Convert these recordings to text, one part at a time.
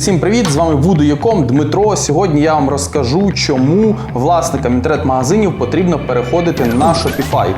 Всім привіт! З вами Вудо.com Дмитро. Сьогодні я вам розкажу, чому власникам інтернет-магазинів потрібно переходити на Shopify.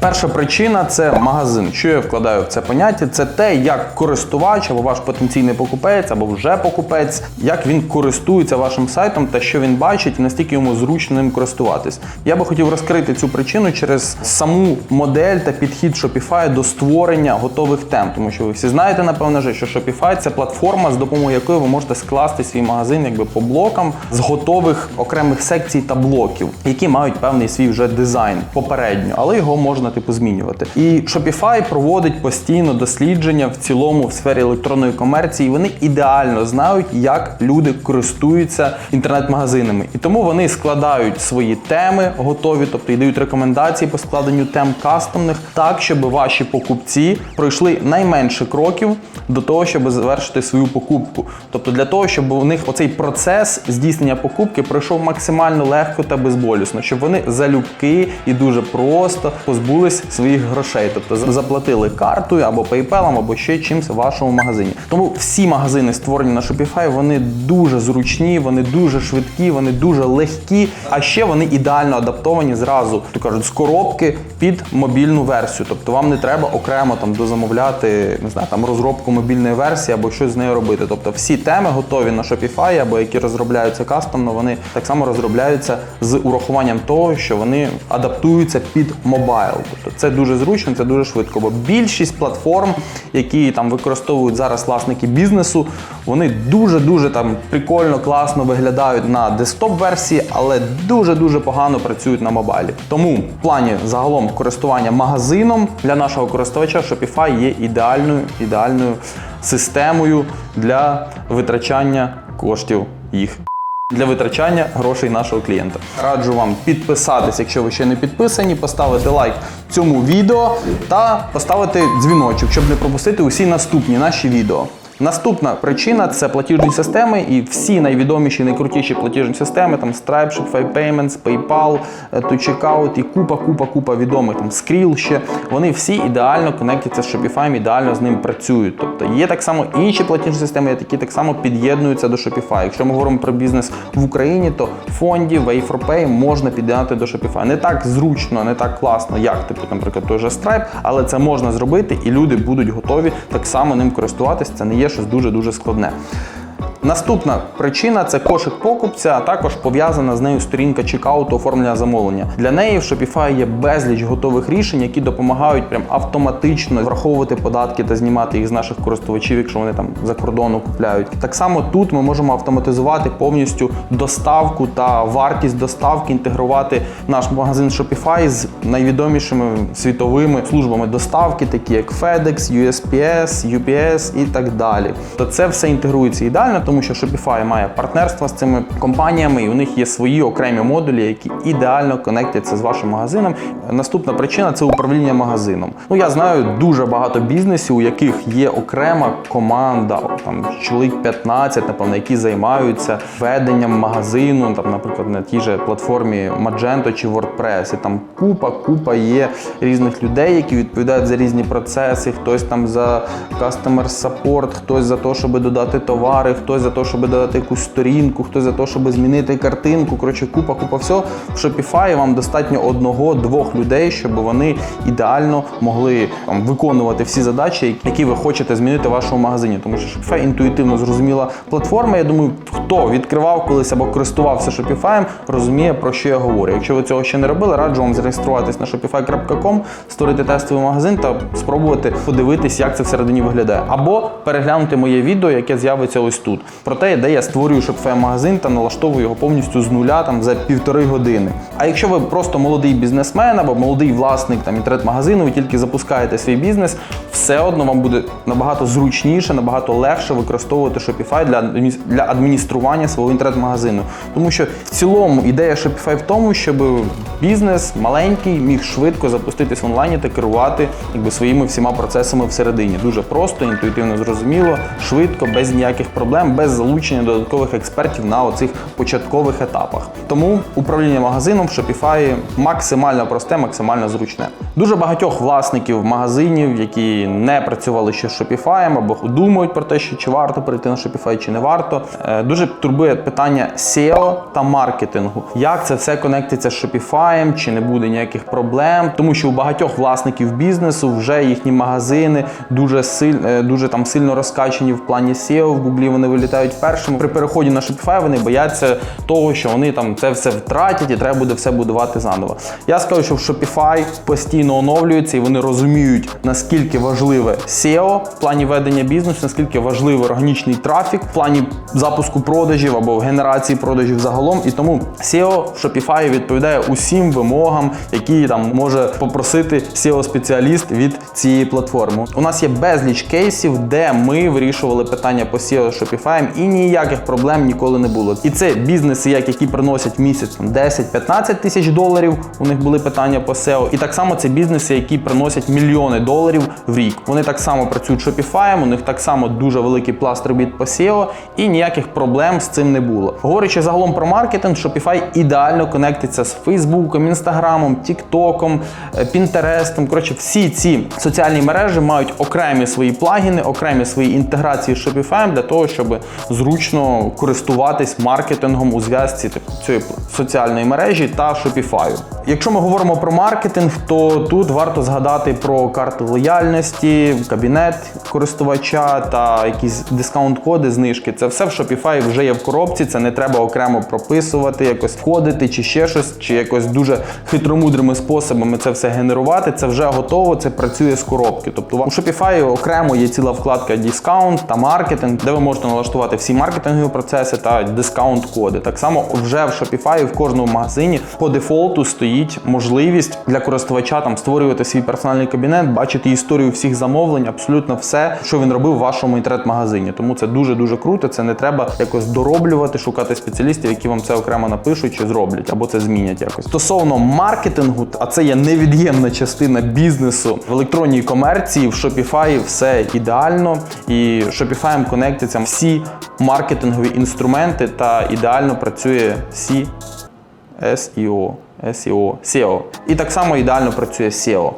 Перша причина це магазин. Що я вкладаю в це поняття? Це те, як користувач або ваш потенційний покупець, або вже покупець, як він користується вашим сайтом та що він бачить, і наскільки йому зручно ним користуватись. Я би хотів розкрити цю причину через саму модель та підхід Shopify до створення готових тем. Тому що ви всі знаєте, напевно, що Shopify це платформа, з допомогою якої ви можете скласти свій магазин якби по блокам з готових окремих секцій та блоків, які мають певний свій вже дизайн попередньо, але його можна типу змінювати. І Shopify проводить постійно дослідження в цілому в сфері електронної комерції. Вони ідеально знають, як люди користуються інтернет-магазинами, і тому вони складають свої теми готові, тобто і дають рекомендації по складенню тем кастомних, так щоб ваші покупці пройшли найменше кроків до того, щоб завершити свою покупку. Тобто для того, щоб у них оцей процес здійснення покупки пройшов максимально легко та безболісно, щоб вони залюбки і дуже просто позбулись своїх грошей, тобто заплатили картою або PayPal, або ще чимось в вашому магазині. Тому всі магазини, створені на Shopify, вони дуже зручні, вони дуже швидкі, вони дуже легкі, а ще вони ідеально адаптовані зразу, то кажуть, з коробки під мобільну версію. Тобто вам не треба окремо там дозамовляти, не знаю, там розробку мобільної версії або щось з нею робити. Тобто всі теми готові на Shopify або які розробляються кастомно, вони так само розробляються з урахуванням того, що вони адаптуються під мобайл. Тобто це дуже зручно, це дуже швидко. Бо більшість платформ, які там використовують зараз власники бізнесу, вони дуже дуже там прикольно, класно виглядають на десктоп-версії, але дуже дуже погано працюють на мобайлі. Тому в плані загалом користування магазином для нашого користувача Shopify є ідеальною ідеальною системою для витрачання коштів їх. Для витрачання грошей нашого клієнта. Раджу вам підписатись, якщо ви ще не підписані, поставити лайк цьому відео та поставити дзвіночок, щоб не пропустити усі наступні наші відео. Наступна причина це платіжні системи, і всі найвідоміші, найкрутіші платіжні системи, там Stripe, Shopify Payments, PayPal, е, To і купа, купа, купа відомих там Skrill ще. Вони всі ідеально конектяться з Shopify, ідеально з ним працюють. Тобто є так само інші платіжні системи, які так само під'єднуються до Shopify. Якщо ми говоримо про бізнес в Україні, то фондів Way4Pay можна під'єднати до Shopify. Не так зручно, не так класно, як типу, наприклад, той же Stripe, але це можна зробити, і люди будуть готові так само ним користуватись. Це не є щось дуже дуже складне. Наступна причина це кошик покупця, а також пов'язана з нею сторінка чекауту оформлення замовлення. Для неї в Shopify є безліч готових рішень, які допомагають прям автоматично враховувати податки та знімати їх з наших користувачів, якщо вони там за кордону купляють. Так само тут ми можемо автоматизувати повністю доставку та вартість доставки, інтегрувати наш магазин Shopify з найвідомішими світовими службами доставки, такі як FedEx, USPS, UPS і так далі. То це все інтегрується ідеально, тому що Shopify має партнерства з цими компаніями, і у них є свої окремі модулі, які ідеально конектяться з вашим магазином. Наступна причина це управління магазином. Ну я знаю дуже багато бізнесів, у яких є окрема команда, там чоловік 15, напевно, які займаються веденням магазину, там, наприклад, на тій же платформі Magento чи WordPress. І там купа, купа є різних людей, які відповідають за різні процеси. Хтось там за customer support, хтось за те, щоб додати товари, хтось за те, щоб додати якусь сторінку, хтось за те, щоб змінити картинку. Коротше, купа, купа всього. В Shopify вам достатньо одного-двох людей, щоб вони ідеально могли там, виконувати всі задачі, які ви хочете змінити в вашому магазині. Тому що Shopify інтуїтивно зрозуміла платформа. Я думаю, хто відкривав колись або користувався Shopify, розуміє про що я говорю. Якщо ви цього ще не робили, раджу вам зареєструватись на shopify.com, створити тестовий магазин та спробувати подивитись, як це всередині виглядає. Або переглянути моє відео, яке з'явиться ось тут. Про те, де я створюю Shopify магазин та налаштовую його повністю з нуля там за півтори години. А якщо ви просто молодий бізнесмен або молодий власник там інтернет-магазину, ви тільки запускаєте свій бізнес, все одно вам буде набагато зручніше, набагато легше використовувати Shopify для, для адміністрування свого інтернет-магазину. Тому що в цілому ідея Shopify в тому, щоб бізнес маленький міг швидко запуститись в онлайні та керувати якби, своїми всіма процесами всередині. Дуже просто, інтуїтивно зрозуміло, швидко, без ніяких проблем, без залучення додаткових експертів на оцих початкових етапах. Тому управління магазином в Shopify максимально просте, максимально зручне. Дуже багатьох власників магазинів, які не працювали ще з Shopify або думають про те, що чи варто перейти на Shopify, чи не варто. е, Дуже турбує питання SEO та маркетингу. Як це все конектиться з Shopify, чи не буде ніяких проблем, тому що у багатьох власників бізнесу вже їхні магазини дуже сильно, дуже там сильно розкачені в плані SEO, в Гуглі вони вилітають першими. При переході на Shopify вони бояться того, що вони там це все втратять і треба буде все будувати заново. Я скажу, що в Shopify постійно оновлюється і вони розуміють, наскільки важливе SEO в плані ведення бізнесу, наскільки важливий органічний трафік в плані запуску продажів або генерації продажів загалом. І тому SEO в Shopify відповідає усім вимогам, які там може попросити SEO-спеціаліст від цієї платформи. У нас є безліч кейсів, де ми вирішували питання по SEO з Shopify, і ніяких проблем ніколи не було. І це бізнеси, як які приносять місяць 10-15 тисяч доларів. У них були питання по SEO. І так само це бізнеси, які приносять мільйони доларів в рік. Вони так само працюють Shopify, у них так само дуже великий пласт робіт по SEO, і ніяких проблем з цим не було. Говорячи загалом про маркетинг, Shopify ідеально конектиться з Фейсбуком, Інстаграмом, Тіктоком, Пінтерестом. Коротше, всі ці соціальні мережі мають окремі свої плагіни, окремі свої інтеграції з Shopify для того, щоб зручно користуватись маркетингом у зв'язці типу, цієї соціальної мережі та Shopify. Якщо ми говоримо про маркетинг, то тут варто згадати про карти лояльності, кабінет користувача та якісь дискаунт-коди, знижки. Це все в Shopify вже є в коробці. Це не треба окремо прописувати, якось входити чи ще щось, чи якось дуже хитромудрими способами це все генерувати. Це вже готово, це працює з коробки. Тобто у Shopify окремо є ціла вкладка дискаунт та маркетинг, де ви можете налаштувати всі маркетингові процеси та дискаунт-коди. Так само вже в Shopify в кожному магазині по дефолту стоїть можливість для користувача там створювати свій персональний кабінет, бачити історію всіх замовлень, абсолютно все, що він робив в вашому інтернет-магазині. Тому це дуже дуже круто. Це не треба якось дороблювати, шукати спеціалістів, які вам це окремо напишуть чи зроблять, або це змінять якось. Стосовно маркетингу, а це є невід'ємна частина бізнесу в електронній комерції. В Shopify все ідеально, і Shopify конектяться всі маркетингові інструменти та ідеально працює всі SEO. SEO, SEO. І так само ідеально працює SEO.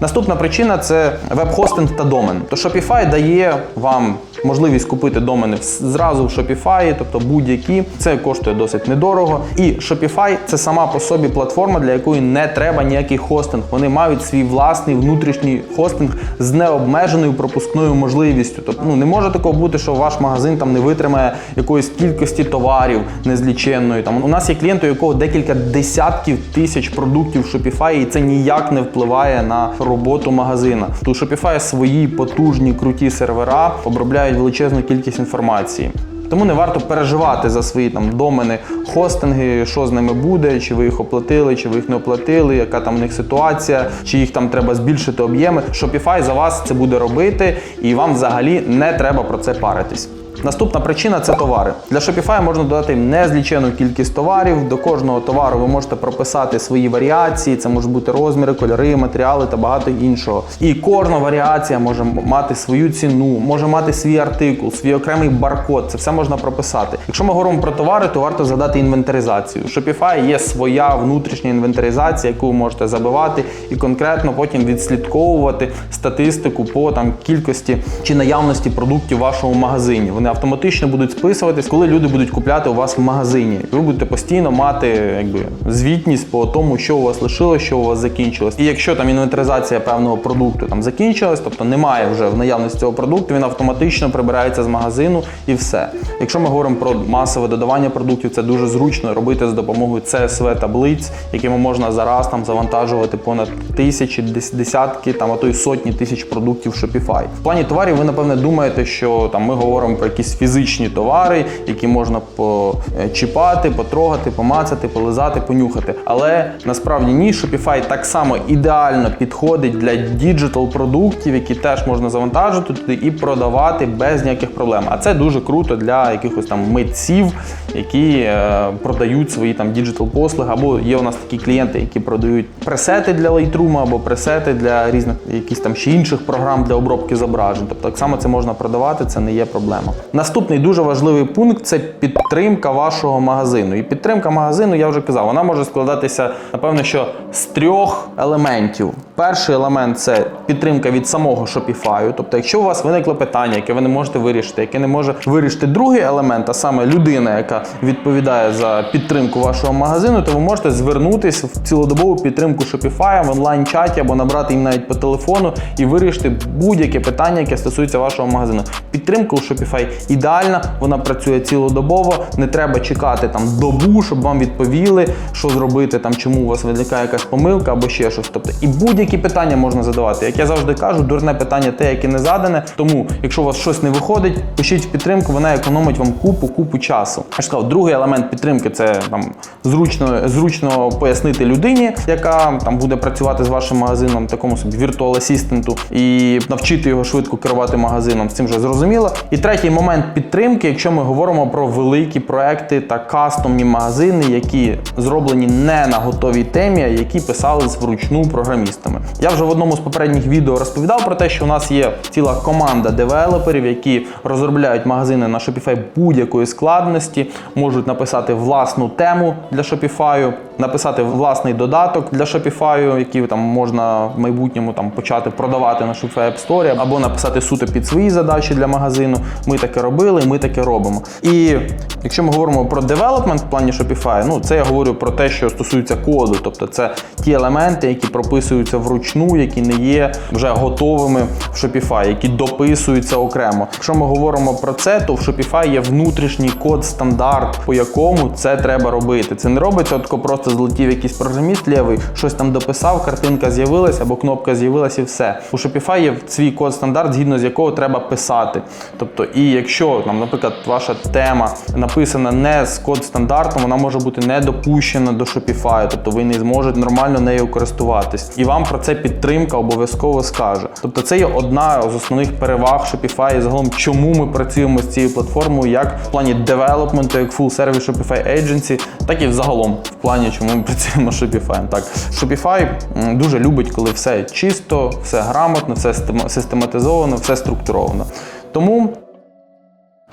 Наступна причина це веб-хостинг та домен. То Shopify дає вам можливість купити домени зразу в Shopify, тобто будь-які. Це коштує досить недорого. І Shopify це сама по собі платформа, для якої не треба ніякий хостинг. Вони мають свій власний внутрішній хостинг з необмеженою пропускною можливістю. Тобто ну не може такого бути, що ваш магазин там не витримає якоїсь кількості товарів незліченної. Там у нас є клієнт, у якого декілька десятків тисяч продуктів Shopify, і це ніяк не впливає на роботу магазина. У Shopify свої потужні круті сервера обробляють величезну кількість інформації. Тому не варто переживати за свої там домени, хостинги, що з ними буде, чи ви їх оплатили, чи ви їх не оплатили, яка там у них ситуація, чи їх там треба збільшити об'єми. Shopify за вас це буде робити, і вам взагалі не треба про це паритись. Наступна причина це товари. Для Shopify можна додати незлічену кількість товарів. До кожного товару ви можете прописати свої варіації. Це можуть бути розміри, кольори, матеріали та багато іншого. І кожна варіація може мати свою ціну, може мати свій артикул, свій окремий баркод. Це все можна прописати. Якщо ми говоримо про товари, то варто згадати інвентаризацію. У Shopify є своя внутрішня інвентаризація, яку ви можете забивати, і конкретно потім відслідковувати статистику по там кількості чи наявності продуктів в вашому магазині. Вони автоматично будуть списуватись, коли люди будуть купляти у вас в магазині. Ви будете постійно мати якби звітність по тому, що у вас лишилось, що у вас закінчилось. І якщо там інвентаризація певного продукту там закінчилась, тобто немає вже в наявності цього продукту, він автоматично прибирається з магазину і все. Якщо ми говоримо про масове додавання продуктів, це дуже зручно робити з допомогою CSV таблиць, якими можна зараз там завантажувати понад тисячі, десятки, там а то й сотні тисяч продуктів Shopify. В плані товарів ви напевне думаєте, що там ми говоримо про якісь фізичні товари, які можна почіпати, потрогати, помацати, полизати, понюхати. Але насправді ні, Shopify так само ідеально підходить для діджитал продуктів, які теж можна завантажити туди і продавати без ніяких проблем. А це дуже круто для якихось там митців, які е, продають свої там діджитал послуги, або є у нас такі клієнти, які продають пресети для Lightroom, або пресети для різних якісь там ще інших програм для обробки зображень. Тобто так само це можна продавати, це не є проблема. Наступний дуже важливий пункт це підтримка вашого магазину. І підтримка магазину, я вже казав, вона може складатися, напевно, що з трьох елементів. Перший елемент це підтримка від самого Shopify. Тобто, якщо у вас виникло питання, яке ви не можете вирішити, яке не може вирішити другий елемент, а саме людина, яка відповідає за підтримку вашого магазину, то ви можете звернутися в цілодобову підтримку Shopify в онлайн-чаті або набрати їм навіть по телефону і вирішити будь-яке питання, яке стосується вашого магазину. Підтримка у Shopify ідеальна, вона працює цілодобово, не треба чекати там добу, щоб вам відповіли, що зробити, там чому у вас виникає якась помилка або ще щось. Тобто і будь-які питання можна задавати. Як я завжди кажу, дурне питання те, яке не задане. Тому, якщо у вас щось не виходить, пишіть в підтримку, вона економить вам купу, купу часу. Я ж сказав, другий елемент підтримки це там зручно, зручно пояснити людині, яка там буде працювати з вашим магазином, такому собі віртуал асістенту, і навчити його швидко керувати магазином. З цим вже зрозуміло. І третій момент підтримки, якщо ми говоримо про великі проекти та кастомні магазини, які зроблені не на готовій темі, а які писались вручну програмістами. Я вже в одному з попередніх відео розповідав про те, що у нас є ціла команда девелоперів, які розробляють магазини на Shopify будь-якої складності, можуть написати власну тему для Shopify, написати власний додаток для Shopify, який там можна в майбутньому там почати продавати на Shopify App Store, або написати суто під свої задачі для магазину. Ми таке робили, ми таке робимо. І якщо ми говоримо про девелопмент в плані Shopify, ну це я говорю про те, що стосується коду, тобто це ті елементи, які прописуються вручну, які не є вже готовими в Shopify, які дописуються окремо. Якщо ми говоримо про це, то в Shopify є внутрішній код стандарт, по якому це треба робити. Це не робиться от просто злетів якийсь програміст лівий, щось там дописав, картинка з'явилася або кнопка з'явилася і все. У Shopify є свій код стандарт, згідно з якого треба писати. Тобто, і якщо там, наприклад, ваша тема написана не з код стандартом, вона може бути не допущена до Shopify, тобто ви не зможете нормально нею користуватись. І вам про це підтримка обов'язково скаже. Тобто, це є одна з основних переваг Shopify і загалом, чому ми працюємо з цією платформою, як в плані девелопменту, як full сервіс Shopify Agency, так і взагалом в плані, чому ми працюємо з Shopify. Так, Shopify дуже любить, коли все чисто, все грамотно, все систематизовано, все структуровано. Тому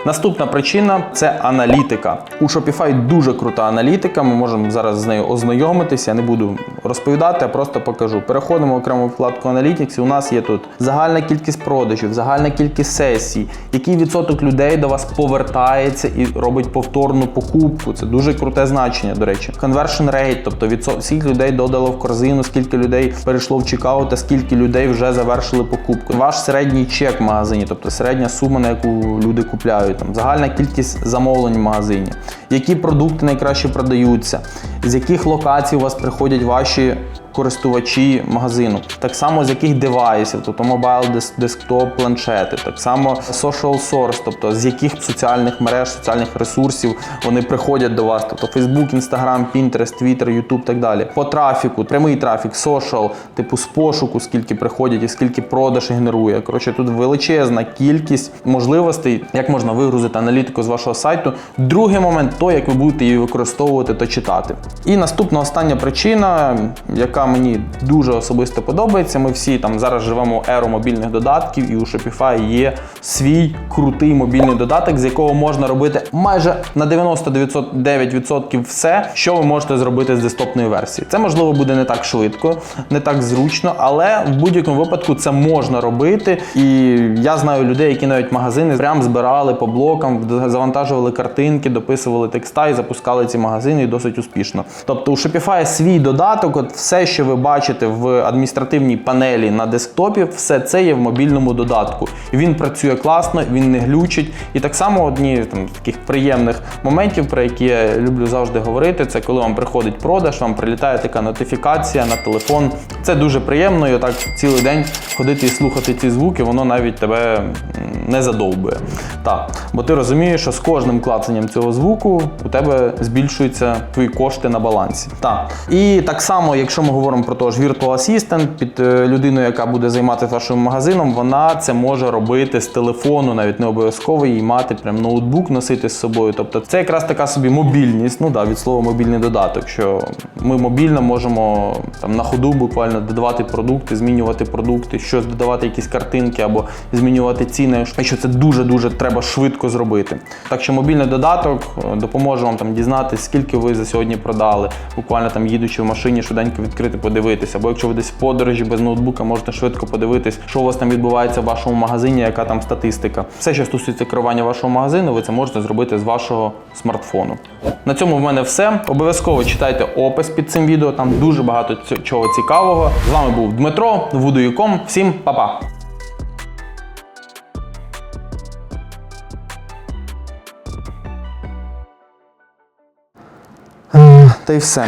Наступна причина це аналітика. У Shopify дуже крута аналітика. Ми можемо зараз з нею ознайомитися. Я не буду розповідати, а просто покажу. Переходимо в окрему вкладку Analytics. У нас є тут загальна кількість продажів, загальна кількість сесій, який відсоток людей до вас повертається і робить повторну покупку. Це дуже круте значення, до речі. Conversion rate, тобто відсоток, скільки людей додало в корзину, скільки людей перейшло в чекаут, та скільки людей вже завершили покупку. Ваш середній чек в магазині, тобто середня сума, на яку люди купляють, там загальна кількість замовлень в магазині, які продукти найкраще продаються, з яких локацій у вас приходять ваші користувачі магазину, так само з яких девайсів, тобто мобайл, десктоп, планшети, так само social source, тобто з яких соціальних мереж, соціальних ресурсів вони приходять до вас, тобто Facebook, Instagram, Pinterest, Twitter, YouTube, так далі. По трафіку, прямий трафік, social, типу з пошуку, скільки приходять і скільки продаж генерує. Коротше, тут величезна кількість можливостей, як можна вигрузити аналітику з вашого сайту. Другий момент то, як ви будете її використовувати та читати. І наступна остання причина, яка мені дуже особисто подобається. Ми всі там зараз живемо еру мобільних додатків, і у Shopify є свій крутий мобільний додаток, з якого можна робити майже на 99% все, що ви можете зробити з десктопної версії. Це можливо буде не так швидко, не так зручно, але в будь-якому випадку це можна робити. І я знаю людей, які навіть магазини прям збирали по блокам, завантажували картинки, дописували текста і запускали ці магазини і досить успішно. Тобто у Shopify свій додаток, от все, що ви бачите в адміністративній панелі на десктопі, все це є в мобільному додатку. Він працює класно, він не глючить. І так само одні там з таких приємних моментів, про які я люблю завжди говорити, це коли вам приходить продаж, вам прилітає така нотифікація на телефон. Це дуже приємно, і отак цілий день ходити і слухати ці звуки, воно навіть тебе не задовбує. Так, бо ти розумієш, що з кожним клацанням цього звуку у тебе збільшуються твої кошти на балансі. Так. І так само, якщо ми говоримо говоримо про того ж Virtual Assistant, під е, людину, яка буде займатися вашим магазином, вона це може робити з телефону, навіть не обов'язково їй мати прям ноутбук носити з собою. Тобто це якраз така собі мобільність. Ну да, від слова мобільний додаток. Що ми мобільно можемо там на ходу буквально додавати продукти, змінювати продукти, щось додавати, якісь картинки або змінювати ціни. Що це дуже дуже треба швидко зробити. Так що мобільний додаток е, допоможе вам там дізнатися, скільки ви за сьогодні продали. Буквально там їдучи в машині, швиденько відкрити, подивитися. Або якщо ви десь в подорожі без ноутбука, можете швидко подивитись, що у вас там відбувається в вашому магазині, яка там статистика. Все, що стосується керування вашого магазину, ви це можете зробити з вашого смартфону. На цьому в мене все. Обов'язково читайте опис під цим відео. Там дуже багато чого цікавого. З вами був Дмитро, Voodoo.com. Всім па-па! Та й все.